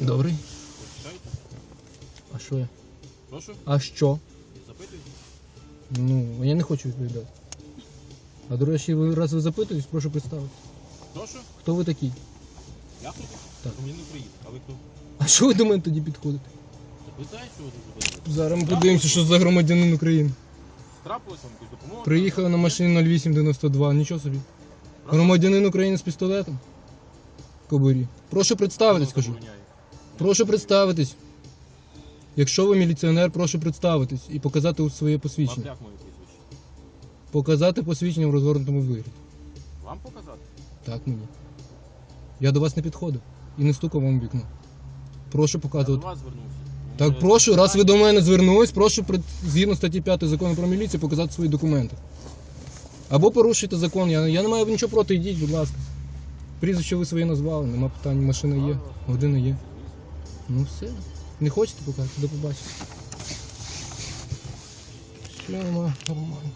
Добрий. А що я? Прошу, А що? запитуйте. Ну, я не хочу відповідати. А до речі, ви раз ви запитуєтесь, прошу представити. Прошу, Хто ви такий? я хто? Так. Громадянин України. А ви хто? А що ви до мене тоді підходите? Запитаю, що ви тут зробили? Зараз ми подивимося, що за громадянин України. Трапилася вам якусь допомога? Приїхав на машині 0892, нічого собі. Громадянин України з пістолетом. Кобурі. Прошу представитись, кажу. забороняє? Прошу представитись. Якщо ви міліціонер, прошу представитись і показати своє посвідчення. як моє прізвище? Показати посвідчення в розгорнутому вигляді. Вам показати? Так мені. Я до вас не підходив і не стукав вам у вікно. Прошу Я до показувати. вас звернувся. Так Може, прошу, раз ви до мене звернулись, прошу згідно статті 5 закону про міліцію показати свої документи. Або порушуйте закон. Я, я не маю нічого проти, йдіть, будь ласка. Прізвище ви своє назвали, нема питань, машина є, година є. Ну все. Не хочете показати? До побачення. Все, нормально.